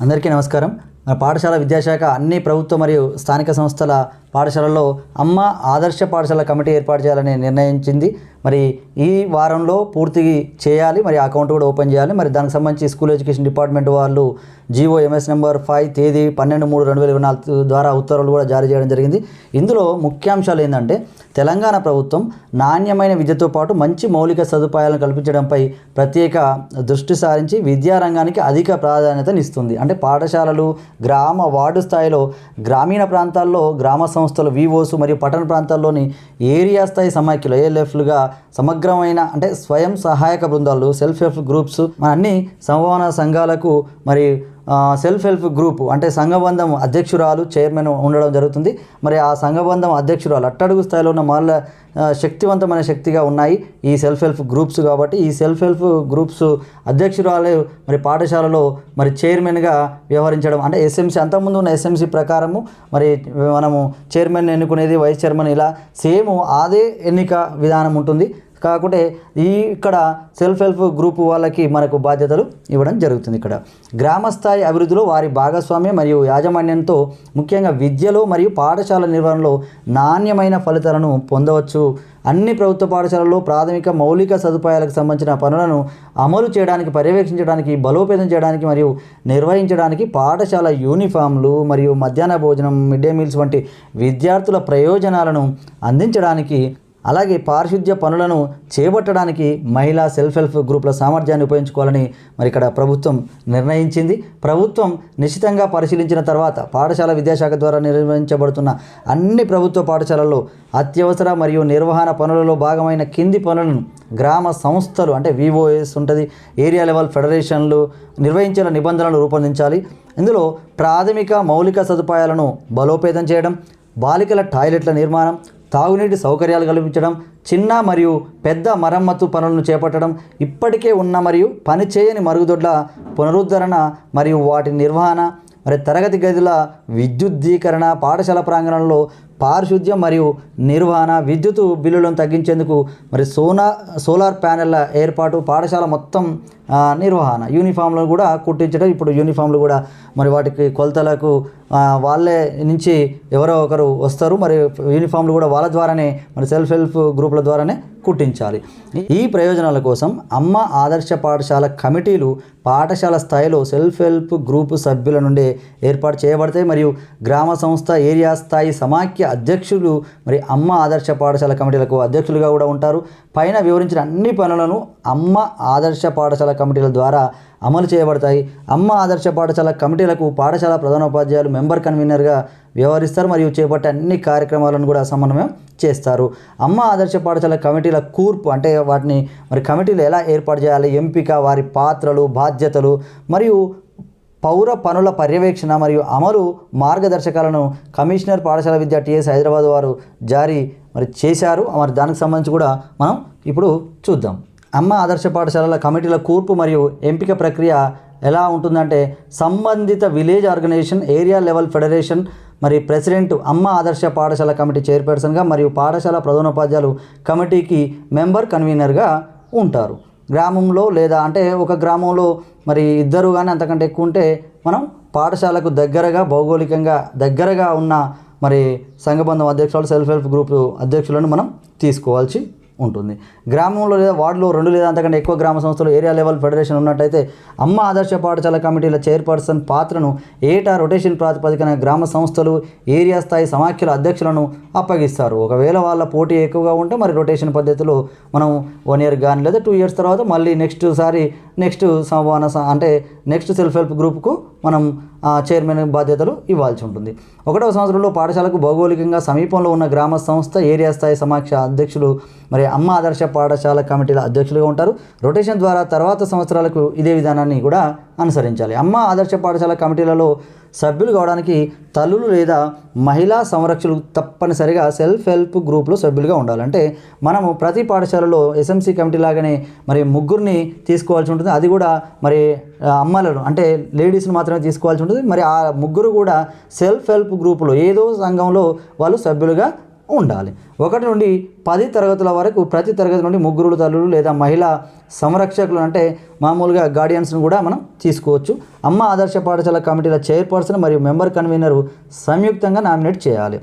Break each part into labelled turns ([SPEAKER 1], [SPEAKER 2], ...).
[SPEAKER 1] అందరికీ నమస్కారం. మన పాఠశాల విద్యాశాఖ అన్ని ప్రభుత్వ మరియు స్థానిక సంస్థల పాఠశాలల్లో అమ్మ ఆదర్శ పాఠశాల కమిటీ ఏర్పాటు చేయాలని నిర్ణయించింది. మరి ఈ వారంలో పూర్తి చేయాలి మరి అకౌంట్ కూడా ఓపెన్ చేయాలి. మరి దానికి సంబంధించి స్కూల్ ఎడ్యుకేషన్ డిపార్ట్మెంట్ వాళ్ళు జీవో ఎంఎస్ నెంబర్ ఫైవ్ తేదీ పన్నెండు మూడు రెండు వేల ఇరవై నాలుగు ద్వారా ఉత్తర్వులు కూడా జారీ చేయడం జరిగింది. ఇందులో ముఖ్యాంశాలు ఏంటంటే తెలంగాణ ప్రభుత్వం నాణ్యమైన విద్యతో పాటు మంచి మౌలిక సదుపాయాలను కల్పించడంపై ప్రత్యేక దృష్టి సారించి విద్యారంగానికి అధిక ప్రాధాన్యతనిస్తుంది అంటే పాఠశాలలు గ్రామ వార్డు స్థాయిలో గ్రామీణ ప్రాంతాల్లో గ్రామ సంస్థలు వివోస్ మరియు పట్టణ ప్రాంతాల్లోని ఏరియా స్థాయి సమాఖ్యలు ఏఎల్ఎఫ్లుగా సమగ్రమైన అంటే స్వయం సహాయక బృందాలు సెల్ఫ్ హెల్ప్ గ్రూప్స్ మన అన్ని సంవహన సంఘాలకు మరి సెల్ఫ్ హెల్ప్ గ్రూప్ అంటే సంఘబంధం అధ్యక్షురాలు చైర్మన్ ఉండడం జరుగుతుంది. మరి ఆ సంఘబంధం అధ్యక్షురాలు అట్టడుగు స్థాయిలో ఉన్న మహిళ శక్తివంతమైన శక్తిగా ఉన్నాయి ఈ సెల్ఫ్ హెల్ప్ గ్రూప్స్ కాబట్టి. ఈ సెల్ఫ్ హెల్ప్ గ్రూప్స్ అధ్యక్షురాలు మరి పాఠశాలలో మరి చైర్మన్గా వ్యవహరించడం అంటే ఎస్ఎంసీ అంతకుముందు ఉన్న ఎస్ఎంసీ ప్రకారము మరి మనము చైర్మన్ ఎన్నుకునేది వైస్ చైర్మన్ ఇలా సేమ్ అదే ఎన్నిక విధానం ఉంటుంది. కాకుంటే ఈ ఇక్కడ సెల్ఫ్ హెల్ప్ గ్రూప్ వాళ్ళకి మనకు బాధ్యతలు ఇవ్వడం జరుగుతుంది ఇక్కడ. గ్రామస్థాయి అభివృద్ధిలో వారి భాగస్వామ్యం మరియు యాజమాన్యంతో ముఖ్యంగా విద్యలో మరియు పాఠశాల నిర్వహణలో నాణ్యమైన ఫలితాలను పొందవచ్చు. అన్ని ప్రభుత్వ పాఠశాలల్లో ప్రాథమిక మౌలిక సదుపాయాలకు సంబంధించిన పనులను అమలు చేయడానికి పర్యవేక్షించడానికి బలోపేతం చేయడానికి మరియు నిర్వహించడానికి పాఠశాల యూనిఫామ్లు మరియు మధ్యాహ్న భోజనం మిడ్ డే మీల్స్ వంటి విద్యార్థుల ప్రయోజనాలను అందించడానికి అలాగే పారిశుద్ధ్య పనులను చేపట్టడానికి మహిళా సెల్ఫ్ హెల్ప్ గ్రూపుల సామర్థ్యాన్ని ఉపయోగించుకోవాలని మరి ఇక్కడ ప్రభుత్వం నిర్ణయించింది. ప్రభుత్వం నిశ్చితంగా పరిశీలించిన తర్వాత పాఠశాల విద్యాశాఖ ద్వారా నిర్వహించబడుతున్న అన్ని ప్రభుత్వ పాఠశాలల్లో అత్యవసర మరియు నిర్వహణ పనులలో భాగమైన కింది పనులను గ్రామ సంస్థలు అంటే వివోఎస్ ఉంటుంది ఏరియా లెవెల్ ఫెడరేషన్లు నిర్వహించిన నిబంధనలు రూపొందించాలి. ఇందులో ప్రాథమిక మౌలిక సదుపాయాలను బలోపేతం చేయడం బాలికల టాయిలెట్ల నిర్మాణం తాగునీటి సౌకర్యాలు కల్పించడం చిన్న మరియు పెద్ద మరమ్మతు పనులను చేపట్టడం ఇప్పటికే ఉన్న మరియు పనిచేయని మరుగుదొడ్ల పునరుద్ధరణ మరియు వాటి నిర్వహణ మరి తరగతి గదుల విద్యుద్దీకరణ పాఠశాల ప్రాంగణంలో పారిశుద్ధ్యం మరియు నిర్వహణ విద్యుత్ బిల్లులను తగ్గించేందుకు మరి సోనా సోలార్ ప్యానెళ్ళ ఏర్పాటు పాఠశాల మొత్తం నిర్వహణ. యూనిఫామ్లు కూడా కుట్టించడం ఇప్పుడు యూనిఫామ్లు కూడా మరి వాటికి కొలతలకు వాళ్ళే నుంచి ఎవరో ఒకరు వస్తారు. మరి యూనిఫామ్లు కూడా వాళ్ళ ద్వారానే మరి సెల్ఫ్ హెల్ప్ గ్రూపుల ద్వారానే కుట్టించాలి. ఈ ప్రయోజనాల కోసం అమ్మ ఆదర్శ పాఠశాల కమిటీలు పాఠశాల స్థాయిలో సెల్ఫ్ హెల్ప్ గ్రూప్ సభ్యుల నుండి ఏర్పాటు చేయబడతాయి. మరియు గ్రామ సంస్థ ఏరియా స్థాయి సమాఖ్య అధ్యక్షులు మరి అమ్మ ఆదర్శ పాఠశాల కమిటీలకు అధ్యక్షులుగా కూడా ఉంటారు. పైన వివరించిన అన్ని పనులను అమ్మ ఆదర్శ పాఠశాల కమిటీల ద్వారా అమలు చేయబడతాయి. అమ్మ ఆదర్శ పాఠశాల కమిటీలకు పాఠశాల ప్రధానోపాధ్యాయులు మెంబర్ కన్వీనర్గా వ్యవహరిస్తారు మరియు చేపట్టే అన్ని కార్యక్రమాలను కూడా సమన్వయం చేస్తారు. అమ్మ ఆదర్శ పాఠశాల కమిటీల కూర్పు అంటే వాటిని మరి కమిటీలు ఎలా ఏర్పాటు చేయాలి ఎంపిక వారి పాత్రలు బాధ్యతలు మరియు పౌర పనుల పర్యవేక్షణ మరియు అమలు మార్గదర్శకాలను కమిషనర్ పాఠశాల విద్య టీఎస్ హైదరాబాద్ వారు జారీ మరి చేశారు. మరి దానికి సంబంధించి కూడా మనం ఇప్పుడు చూద్దాం. అమ్మ ఆదర్శ పాఠశాలల కమిటీల కూర్పు మరియు ఎంపిక ప్రక్రియ ఎలా ఉంటుందంటే సంబంధిత village organization area level federation మరి ప్రెసిడెంట్ అమ్మ ఆదర్శ పాఠశాల కమిటీ చైర్పర్సన్గా మరియు పాఠశాల ప్రధానోపాధ్యాయులు కమిటీకి మెంబర్ కన్వీనర్గా ఉంటారు. గ్రామంలో లేదా అంటే ఒక గ్రామంలో మరి ఇద్దరు కానీ అంతకంటే ఎక్కువ ఉంటే మనం పాఠశాలకు దగ్గరగా భౌగోళికంగా దగ్గరగా ఉన్న మరి సంఘబంధం అధ్యక్షులు సెల్ఫ్ హెల్ప్ గ్రూప్ అధ్యక్షులను మనం తీసుకోవాల్సి ఉంటుంది. గ్రామంలో లేదా వార్డులో రెండు లేదా అంతకంటే ఎక్కువ గ్రామ సంస్థలు ఏరియా లెవెల్ ఫెడరేషన్ ఉన్నట్టయితే అమ్మ ఆదర్శ పాఠశాల కమిటీల చైర్పర్సన్ పాత్రను ఏటా రొటేషన్ ప్రాతిపదికన గ్రామ సంస్థలు ఏరియా స్థాయి సమాఖ్యల అధ్యక్షులను అప్పగిస్తారు. ఒకవేళ వాళ్ళ పోటీ ఎక్కువగా ఉంటే మరి రొటేషన్ పద్ధతిలో మనం వన్ ఇయర్ కానీ లేదా టూ ఇయర్స్ తర్వాత మళ్ళీ నెక్స్ట్ సారి నెక్స్ట్ సంవహన స- అంటే నెక్స్ట్ సెల్ఫ్ హెల్ప్ గ్రూప్కు మనం చైర్మన్ బాధ్యతలు ఇవ్వాల్సి ఉంటుంది. ఒకటవ సంవత్సరంలో పాఠశాలకు భౌగోళికంగా సమీపంలో ఉన్న గ్రామ సంస్థ ఏరియా స్థాయి సమాఖ్య అధ్యక్షులు మరి అమ్మ ఆదర్శ పాఠశాల కమిటీల అధ్యక్షులుగా ఉంటారు. రొటేషన్ ద్వారా తర్వాత సంవత్సరాలకు ఇదే విధానాన్ని కూడా అనుసరించాలి. అమ్మ ఆదర్శ పాఠశాల కమిటీలలో సభ్యులు కావడానికి తల్లులు లేదా మహిళా సంరక్షకులు తప్పనిసరిగా సెల్ఫ్ హెల్ప్ గ్రూప్లో సభ్యులుగా ఉండాలి. అంటే మనము ప్రతి పాఠశాలలో ఎస్ఎంసీ కమిటీ లాగానే మరి ముగ్గురిని తీసుకోవాల్సి ఉంటుంది. అది కూడా మరి అమ్మలను అంటే లేడీస్ని మాత్రమే తీసుకోవాల్సి ఉంటుంది. మరి ఆ ముగ్గురు కూడా సెల్ఫ్ హెల్ప్ గ్రూపులో ఏదో సంఘంలో వాళ్ళు సభ్యులుగా ఉండాలి. ఒకటి నుండి పది తరగతుల వరకు ప్రతి తరగతి నుండి ముగ్గురు తల్లులు లేదా మహిళా సంరక్షకులు అంటే మామూలుగా గార్డియన్స్ను కూడా మనం తీసుకోవచ్చు. అమ్మ ఆదర్శ పాఠశాల కమిటీల చైర్పర్సన్ మరియు మెంబర్ కన్వీనరు సంయుక్తంగా నామినేట్ చేయాలి.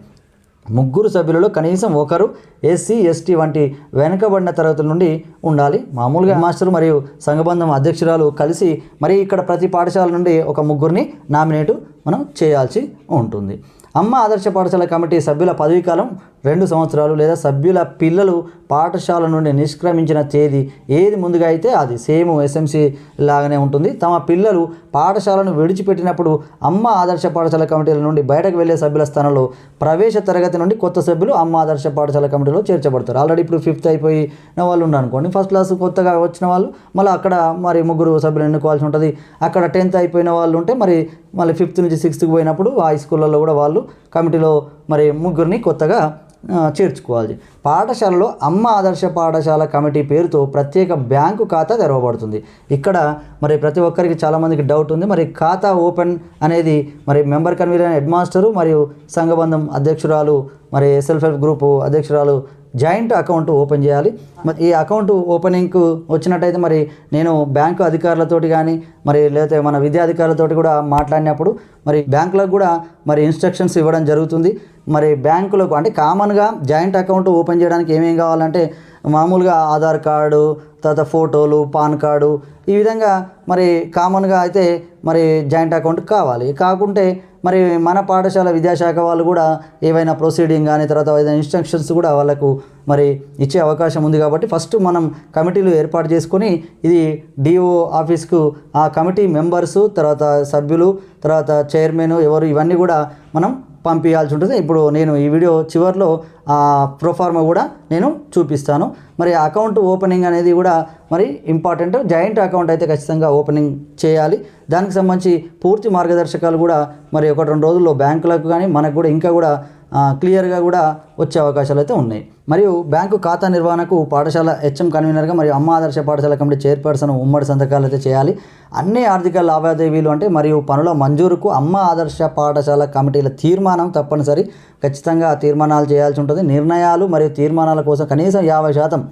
[SPEAKER 1] ముగ్గురు సభ్యులలో కనీసం ఒకరు ఎస్సీ ఎస్టీ వంటి వెనుకబడిన తరగతుల నుండి ఉండాలి. మామూలుగా మాస్టర్ మరియు సంఘబంధం అధ్యక్షురాలు కలిసి మరి ఇక్కడ ప్రతి పాఠశాల నుండి ఒక ముగ్గురిని నామినేట్ మనం చేయాల్సి ఉంటుంది. అమ్మ ఆదర్శ పాఠశాల కమిటీ సభ్యుల పదవీకాలం రెండు సంవత్సరాలు లేదా సభ్యుల పిల్లలు పాఠశాల నుండి నిష్క్రమించిన తేదీ ఏది ముందుగా అయితే అది. సేమ్ ఎస్ఎంసి లాగానే ఉంటుంది. తమ పిల్లలు పాఠశాలను విడిచిపెట్టినప్పుడు అమ్మ ఆదర్శ పాఠశాల కమిటీల నుండి బయటకు వెళ్ళే సభ్యుల స్థానంలో ప్రవేశ తరగతి నుండి కొత్త సభ్యులు అమ్మ ఆదర్శ పాఠశాల కమిటీలో చేర్చబడతారు. ఆల్రెడీ ఇప్పుడు ఫిఫ్త్ అయిపోయిన వాళ్ళు ఉన్నారు అనుకోండి. ఫస్ట్ క్లాస్ కొత్తగా వచ్చిన వాళ్ళు మళ్ళీ అక్కడ మరి ముగ్గురు సభ్యులు ఎన్నుకోవాల్సి ఉంటుంది. అక్కడ టెన్త్ అయిపోయిన వాళ్ళు ఉంటే మరి మళ్ళీ ఫిఫ్త్ నుంచి సిక్స్త్కి పోయినప్పుడు హై స్కూళ్ళల్లో కూడా వాళ్ళు కమిటీలో మరి ముగ్గురిని కొత్తగా చేర్చుకోవాలి. పాఠశాలలో అమ్మ ఆదర్శ పాఠశాల కమిటీ పేరుతో ప్రత్యేక బ్యాంకు ఖాతా తెరవబడుతుంది. ఇక్కడ మరి ప్రతి ఒక్కరికి చాలామందికి డౌట్ ఉంది. మరి ఖాతా ఓపెన్ అనేది మరి మెంబర్ కన్వీనర్ హెడ్ మాస్టరు మరియు సంఘబంధం అధ్యక్షురాలు మరి సెల్ఫ్ హెల్ప్ గ్రూపు అధ్యక్షురాలు జాయింట్ అకౌంట్ ఓపెన్ చేయాలి. మరి ఈ అకౌంట్ ఓపెనింగ్కు వచ్చినట్టయితే మరి నేను బ్యాంకు అధికారులతోటి కానీ మరి లేకపోతే మన విద్యాధికారులతోటి కూడా మాట్లాడినప్పుడు మరి బ్యాంకులకు కూడా మరి ఇన్స్ట్రక్షన్స్ ఇవ్వడం జరుగుతుంది. మరి బ్యాంకులకు అంటే కామన్గా జాయింట్ అకౌంట్ ఓపెన్ చేయడానికి ఏమేం కావాలంటే మామూలుగా ఆధార్ కార్డు తర్వాత ఫోటోలు పాన్ కార్డు ఈ విధంగా మరి కామన్గా అయితే మరి జాయింట్ అకౌంట్ కావాలి. కాకుంటే మరి మన పాఠశాల విద్యాశాఖ వాళ్ళు కూడా ఏవైనా ప్రొసీడింగ్ కానీ తర్వాత ఏదైనా ఇన్స్ట్రక్షన్స్ కూడా వాళ్ళకు మరి ఇచ్చే అవకాశం ఉంది కాబట్టి ఫస్ట్ మనం కమిటీలు ఏర్పాటు చేసుకొని ఇది డిఓ ఆఫీస్కు ఆ కమిటీ మెంబర్సు తర్వాత సభ్యులు తర్వాత చైర్మన్ ఎవరు ఇవన్నీ కూడా మనం పంపించాల్సి ఉంటుంది. ఇప్పుడు నేను ఈ వీడియో చివరిలో ఆ ప్రోఫార్మా కూడా నేను చూపిస్తాను. మరి అకౌంట్ ఓపెనింగ్ అనేది కూడా మరి ఇంపార్టెంట్. జాయింట్ అకౌంట్ అయితే ఖచ్చితంగా ఓపెనింగ్ చేయాలి. దానికి సంబంధించి పూర్తి మార్గదర్శకాలు కూడా మరి ఒకటి రెండు రోజుల్లో బ్యాంకులకు కానీ మనకు కూడా ఇంకా కూడా క్లియర్గా కూడా వచ్చే అవకాశాలు అయితే ఉన్నాయి. మరియు బ్యాంకు ఖాతా నిర్వహణకు పాఠశాల హెచ్ఎం కన్వీనర్గా మరియు అమ్మ ఆదర్శ పాఠశాల కమిటీ చైర్పర్సన్ ఉమ్మడి సంతకాలు అయితే చేయాలి. అన్ని ఆర్థిక లావాదేవీలు అంటే మరియు పనుల మంజూరుకు అమ్మ ఆదర్శ పాఠశాల కమిటీల తీర్మానం తప్పనిసరి. ఖచ్చితంగా తీర్మానాలు చేయాల్సి ఉంటుంది. నిర్ణయాలు మరియు తీర్మానాల కోసం కనీసం యాభై శాతం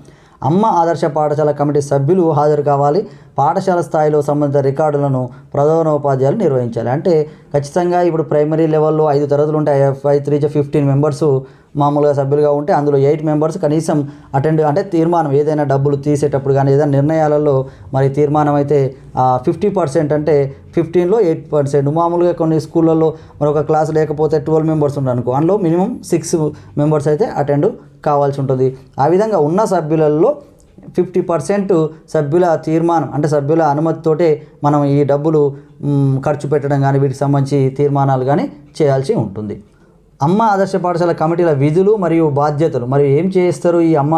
[SPEAKER 1] అమ్మ ఆదర్శ పాఠశాల కమిటీ సభ్యులు హాజరు కావాలి. పాఠశాల స్థాయిలో సంబంధిత రికార్డులను ప్రధానోపాధ్యాయులు నిర్వహించాలి. అంటే ఖచ్చితంగా ఇప్పుడు ప్రైమరీ లెవెల్లో ఐదు తరగతులు ఉంటాయి. ఫైవ్ త్రీ ఫిఫ్టీన్ మెంబర్స్ మామూలుగా సభ్యులుగా ఉంటే అందులో ఎయిట్ మెంబర్స్ కనీసం అటెండ్ అంటే తీర్మానం ఏదైనా డబ్బులు తీసేటప్పుడు కానీ ఏదైనా నిర్ణయాలలో మరి తీర్మానం అయితే ఫిఫ్టీ పర్సెంట్ అంటే ఫిఫ్టీన్లో ఎయిట్ పర్సెంట్ మామూలుగా కొన్ని స్కూళ్ళల్లో మరొక క్లాస్ లేకపోతే ట్వెల్వ్ మెంబర్స్ ఉన్నారనుకో అందులో మినిమం సిక్స్ మెంబర్స్ అయితే అటెండ్ కావాల్సి ఉంటుంది. ఆ విధంగా ఉన్న సభ్యులలో ఫిఫ్టీ పర్సెంట్ సభ్యుల తీర్మానం అంటే సభ్యుల అనుమతితోటే మనం ఈ డబ్బులు ఖర్చు పెట్టడం కానీ వీటికి సంబంధించి తీర్మానాలు కానీ చేయాల్సి ఉంటుంది. అమ్మ ఆదర్శ పాఠశాల కమిటీల విధులు మరియు బాధ్యతలు. మరియు ఏం చేస్తారు ఈ అమ్మ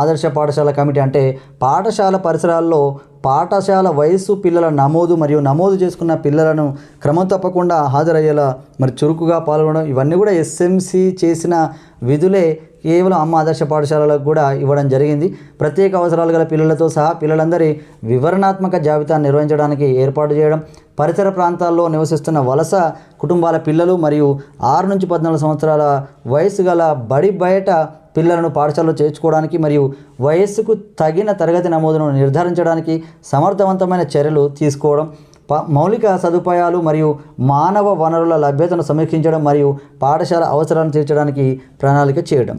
[SPEAKER 1] ఆదర్శ పాఠశాల కమిటీ? అంటే పాఠశాల పరిసరాల్లో పాఠశాల వయస్సు పిల్లల నమోదు మరియు నమోదు చేసుకున్న పిల్లలను క్రమం తప్పకుండా హాజరయ్యేలా మరి చురుకుగా పాల్గొనడం ఇవన్నీ కూడా ఎస్ఎంసి చేసిన విధులే కేవలం అమ్మ ఆదర్శ పాఠశాలలకు కూడా ఇవ్వడం జరిగింది. ప్రత్యేక అవసరాలు గల పిల్లలతో సహా పిల్లలందరి వివరణాత్మక జాబితాను నిర్వహించడానికి ఏర్పాటు చేయడం పరిసర ప్రాంతాల్లో నివసిస్తున్న వలస కుటుంబాల పిల్లలు మరియు ఆరు నుంచి పద్నాలుగు సంవత్సరాల వయసు గల బడి బయట పిల్లలను పాఠశాలలో చేర్చుకోవడానికి మరియు వయస్సుకు తగిన తరగతి నమోదును నిర్ధారించడానికి సమర్థవంతమైన చర్యలు తీసుకోవడం ప మౌలిక సదుపాయాలు మరియు మానవ వనరుల లభ్యతను సమీక్షించడం మరియు పాఠశాల అవసరాలను తీర్చడానికి ప్రణాళిక చేయడం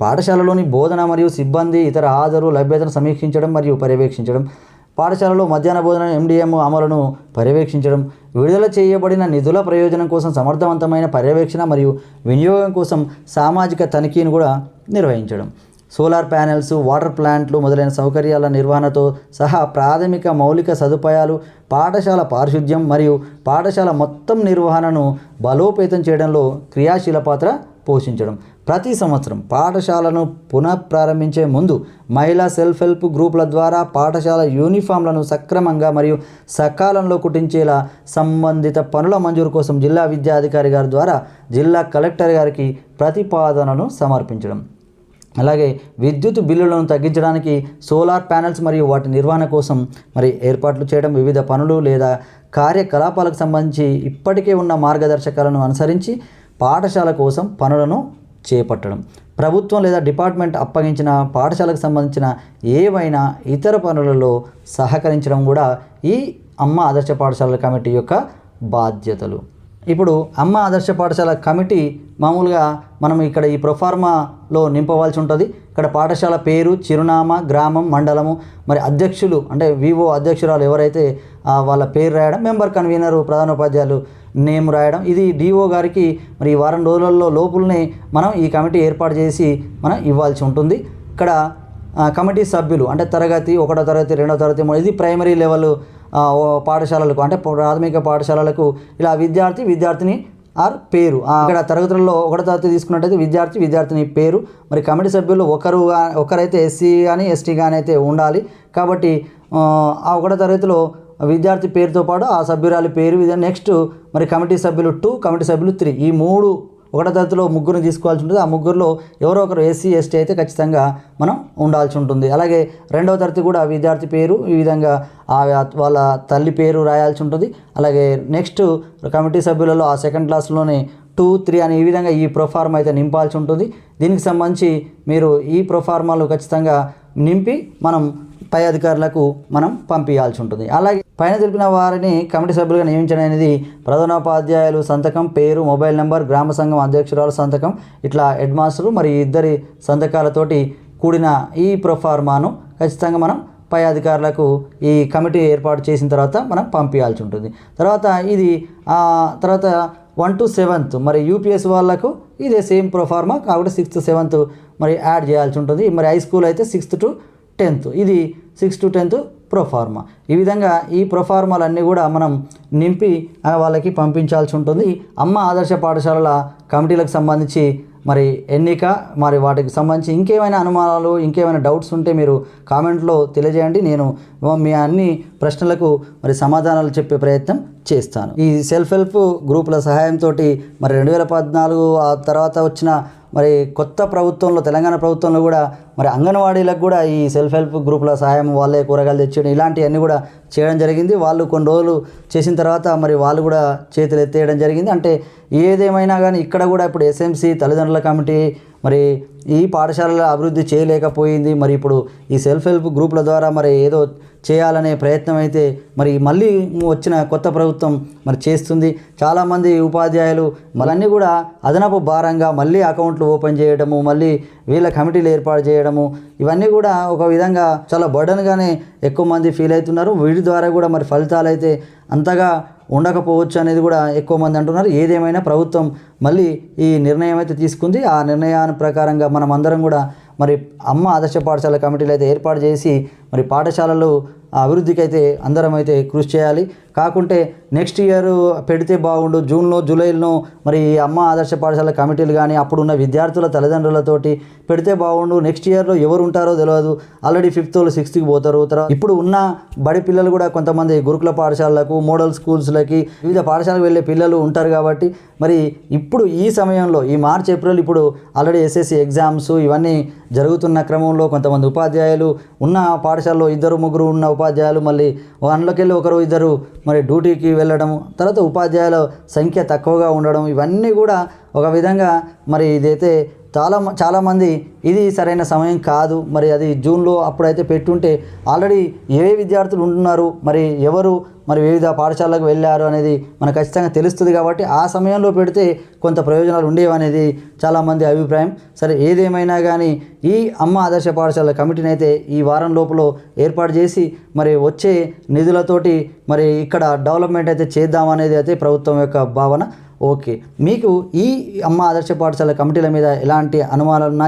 [SPEAKER 1] పాఠశాలలోని బోధన మరియు సిబ్బంది ఇతర హాజరు లభ్యతను సమీక్షించడం మరియు పర్యవేక్షించడం పాఠశాలలో మధ్యాహ్న భోజన ఎండిఎం అమలును పర్యవేక్షించడం విడుదల చేయబడిన నిధుల ప్రయోజనం కోసం సమర్థవంతమైన పర్యవేక్షణ మరియు వినియోగం కోసం సామాజిక తనిఖీని కూడా నిర్వహించడం. సోలార్ ప్యానెల్స్ వాటర్ ప్లాంట్లు మొదలైన సౌకర్యాల నిర్వహణతో సహా ప్రాథమిక మౌలిక సదుపాయాలు పాఠశాల పారిశుద్ధ్యం మరియు పాఠశాల మొత్తం నిర్వహణను బలోపేతం చేయడంలో క్రియాశీల పాత్ర పోషించడం. ప్రతి సంవత్సరం పాఠశాలను పునఃప్రారంభించే ముందు మహిళా సెల్ఫ్ హెల్ప్ గ్రూపుల ద్వారా పాఠశాల యూనిఫామ్లను సక్రమంగా మరియు సకాలంలో కుట్టించేలా సంబంధిత పనుల మంజూరు కోసం జిల్లా విద్యాధికారి గారి ద్వారా జిల్లా కలెక్టర్ గారికి ప్రతిపాదనను సమర్పించడం. అలాగే విద్యుత్ బిల్లులను తగ్గించడానికి సోలార్ ప్యానెల్స్ మరియు వాటి నిర్వహణ కోసం మరి ఏర్పాట్లు చేయడం వివిధ పనులు లేదా కార్యకలాపాలకు సంబంధించి ఇప్పటికే ఉన్న మార్గదర్శకాలను అనుసరించి పాఠశాల కోసం పనులను చేపట్టడం. ప్రభుత్వం లేదా డిపార్ట్మెంట్ అప్పగించిన పాఠశాలకు సంబంధించిన ఏవైనా ఇతర పనులలో సహకరించడం కూడా ఈ అమ్మ ఆదర్శ పాఠశాలల కమిటీ యొక్క బాధ్యతలు. ఇప్పుడు అమ్మ ఆదర్శ పాఠశాల కమిటీ మామూలుగా మనం ఇక్కడ ఈ ప్రొఫార్మా లో నింపవలసి ఉంటుంది. ఇక్కడ పాఠశాల పేరు చిరునామా గ్రామం మండలము మరి అధ్యక్షులు అంటే వివో అధ్యక్షురాలు ఎవరైతే వాళ్ళ పేరు రాయడం మెంబర్ కన్వీనరు ప్రధానోపాధ్యాయులు నేమ్ రాయడం ఇది డిఓ గారికి మరి ఈ వారం రోజులలో లోపులనే మనం ఈ కమిటీ ఏర్పాటు చేసి మనం ఇవ్వాల్సి ఉంటుంది. ఇక్కడ కమిటీ సభ్యులు అంటే తరగతి ఒకటో తరగతి రెండో తరగతి మూడో ఇది ప్రైమరీ లెవెల్ పాఠశాలలకు అంటే ప్రాథమిక పాఠశాలలకు ఇలా విద్యార్థి విద్యార్థిని ఆర్ పేరు. ఇక్కడ తరగతులలో ఒకటో తరగతి తీసుకున్నట్టయితే విద్యార్థి విద్యార్థిని పేరు. మరి కమిటీ సభ్యులు ఒకరు ఒకరైతే ఎస్సీ కానీ ఎస్టీ కానీ అయితే ఉండాలి. కాబట్టి ఆ, ఒకటో తరగతిలో విద్యార్థి పేరుతో పాటు ఆ సభ్యురాలి పేరు. నెక్స్ట్ మరి కమిటీ సభ్యులు టూ కమిటీ సభ్యులు త్రీ. ఈ మూడు ఒకటో తరగతిలో ముగ్గురిని తీసుకోవాల్సి ఉంటుంది. ఆ ముగ్గురులో ఎవరో ఒకరు ఎస్సీ ఎస్టీ అయితే ఖచ్చితంగా మనం ఉండాల్సి ఉంటుంది. అలాగే రెండవ తరగతి కూడా విద్యార్థి పేరు ఈ విధంగా వాళ్ళ తల్లి పేరు రాయాల్సి ఉంటుంది. అలాగే నెక్స్ట్ కమిటీ సభ్యులలో ఆ సెకండ్ క్లాస్లోనే టూ త్రీ అని ఈ విధంగా ఈ ప్రొఫార్మ్ అయితే నింపాల్సి ఉంటుంది. దీనికి సంబంధించి మీరు ఈ ప్రొఫార్మాలు ఖచ్చితంగా నింపి మనం పై అధికారులకు మనం పంపించాల్సి ఉంటుంది. అలాగే పైన తెలిపిన వారిని కమిటీ సభ్యులుగా నియమించడం అనేది ప్రధానోపాధ్యాయులు సంతకం పేరు మొబైల్ నెంబర్ గ్రామ సంఘం అధ్యక్షురాలు సంతకం ఇట్లా హెడ్మాస్టర్లు మరి ఇద్దరి సంతకాలతోటి కూడిన ఈ ప్రొఫార్మాను ఖచ్చితంగా మనం పై అధికారులకు ఈ కమిటీ ఏర్పాటు చేసిన తర్వాత మనం పంపించాల్సి ఉంటుంది. తర్వాత ఇది తర్వాత వన్ టు సెవెంత్ మరి యూపీఎస్ వాళ్ళకు ఇదే సేమ్ ప్రొఫార్మా కాబట్టి సిక్స్త్ సెవెంత్ మరి యాడ్ చేయాల్సి ఉంటుంది. మరి హై స్కూల్ అయితే సిక్స్త్ టు టెన్త్. ఇది సిక్స్త్ టు టెన్త్ ప్రొఫార్మా ఈ విధంగా ఈ ప్రొఫార్మాలన్నీ కూడా మనం నింపి వాళ్ళకి పంపించాల్సి ఉంటుంది. అమ్మ ఆదర్శ పాఠశాలల కమిటీలకు సంబంధించి మరి ఎన్నిక మరి వాటికి సంబంధించి ఇంకేమైనా అనుమానాలు ఇంకేమైనా డౌట్స్ ఉంటే మీరు కామెంట్లో తెలియజేయండి. నేను మీ అన్ని ప్రశ్నలకు మరి సమాధానాలు చెప్పే ప్రయత్నం చేస్తాను. ఈ సెల్ఫ్ హెల్ప్ గ్రూపుల సహాయంతో మరి రెండు వేల పద్నాలుగు ఆ తర్వాత వచ్చిన మరి కొత్త ప్రభుత్వంలో తెలంగాణ ప్రభుత్వంలో కూడా మరి అంగన్వాడీలకు కూడా ఈ సెల్ఫ్ హెల్ప్ గ్రూపుల సహాయం వాళ్ళే కూరగాయలు తెచ్చేయడం ఇలాంటివన్నీ కూడా చేయడం జరిగింది. వాళ్ళు కొన్ని రోజులు చేసిన తర్వాత మరి వాళ్ళు కూడా చేతులు ఎత్తేయడం జరిగింది. అంటే ఏదేమైనా కానీ ఇక్కడ కూడా ఇప్పుడు ఎస్ఎంసీ తల్లిదండ్రుల కమిటీ మరి ఈ పాఠశాలల అభివృద్ధి చేయలేకపోయింది. మరి ఇప్పుడు ఈ సెల్ఫ్ హెల్ప్ గ్రూపుల ద్వారా మరి ఏదో చేయాలనే ప్రయత్నం అయితే మరి మళ్ళీ వచ్చిన కొత్త ప్రభుత్వం మరి చేస్తుంది. చాలామంది ఉపాధ్యాయులు మళ్ళీ కూడా అదనపు భారంగా మళ్ళీ అకౌంట్లు ఓపెన్ చేయడము మళ్ళీ వీళ్ళ కమిటీలు ఏర్పాటు చేయడము ఇవన్నీ కూడా ఒక విధంగా చాలా బర్డన్గానే ఎక్కువ మంది ఫీల్ అవుతున్నారు. వీటి ద్వారా కూడా మరి ఫలితాలు అయితే అంతగా ఉండకపోవచ్చు అనేది కూడా ఎక్కువ మంది అంటున్నారు. ఏదేమైనా ప్రభుత్వం మళ్ళీ ఈ నిర్ణయం అయితే తీసుకుంది. ఆ నిర్ణయాన్ని ప్రకారంగా మనం అందరం కూడా మరి అమ్మ ఆదర్శ పాఠశాల కమిటీలు అయితే ఏర్పాటు చేసి మరి పాఠశాలలు అభివృద్ధికి అయితే అందరం అయితే కృషి చేయాలి. కాకుంటే నెక్స్ట్ ఇయర్ పెడితే బాగుండు జూన్లో జూలైలో మరి ఈ అమ్మ ఆదర్శ పాఠశాల కమిటీలు కానీ అప్పుడున్న విద్యార్థుల తల్లిదండ్రులతోటి పెడితే బాగుండు. నెక్స్ట్ ఇయర్లో ఎవరు ఉంటారో తెలియదు ఆల్రెడీ ఫిఫ్త్ వాళ్ళు సిక్స్త్కి పోతారు. తర్వాత ఇప్పుడు ఉన్న బడి పిల్లలు కూడా కొంతమంది గురుకుల పాఠశాలలకు మోడల్ స్కూల్స్లకి వివిధ పాఠశాలకు వెళ్ళే పిల్లలు ఉంటారు కాబట్టి మరి ఇప్పుడు ఈ సమయంలో ఈ మార్చ్ ఏప్రిల్ ఇప్పుడు ఆల్రెడీ ఎస్ఎస్సి ఎగ్జామ్స్ ఇవన్నీ జరుగుతున్న క్రమంలో కొంతమంది ఉపాధ్యాయులు ఉన్న పాఠశాలలో ఇద్దరు ముగ్గురు ఉన్న ఉపాధ్యాయులు మళ్ళీ అందులోకి వెళ్ళి ఒకరు ఇద్దరు మరి డ్యూటీకి వెళ్ళడం తర్వాత ఉపాధ్యాయుల సంఖ్య తక్కువగా ఉండడం ఇవన్నీ కూడా ఒక విధంగా మరి ఇదైతే చాలా మ- చాలామంది ఇది సరైన సమయం కాదు. మరి అది జూన్లో అప్పుడైతే పెట్టుంటే ఆల్రెడీ ఏ విద్యార్థులు ఉంటున్నారు? మరి ఎవరు? మరి వివిధ పాఠశాలకు వెళ్ళారు అనేది మనకు ఖచ్చితంగా తెలుస్తుంది కాబట్టి ఆ సమయంలో పెడితే కొంత ప్రయోజనాలు ఉండేవి అనేది చాలామంది అభిప్రాయం. సరే ఏదేమైనా కానీ ఈ అమ్మ ఆదర్శ పాఠశాల కమిటీని అయితే ఈ వారం లోపల ఏర్పాటు చేసి మరి వచ్చే నిధులతోటి మరి ఇక్కడ డెవలప్మెంట్ అయితే చేద్దామనేది అయితే ప్రభుత్వం యొక్క భావన. ఓకే. మీకు ఈ అమ్మ ఆదర్శ పాఠశాల కమిటీల మీద ఎలాంటి అనుమానాలు ఉన్నా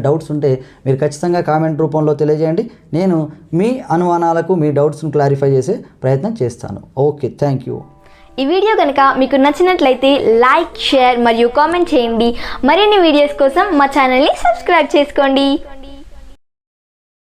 [SPEAKER 1] ఏమైనా డౌట్స్ ఉంటే మీరు ఖచ్చితంగా కామెంట్ రూపంలో తెలియజేయండి. నేను మీ అనుమానాలకు మీ డౌట్స్ను క్లారిఫై చేసే ప్రయత్నం చేస్తాను. ఓకే థ్యాంక్ యూ
[SPEAKER 2] ఈ వీడియో కనుక మీకు నచ్చినట్లయితే లైక్ షేర్ మరియు కామెంట్ చేయండి. మరిన్ని వీడియోస్ కోసం మా ఛానల్ని సబ్స్క్రైబ్ చేసుకోండి.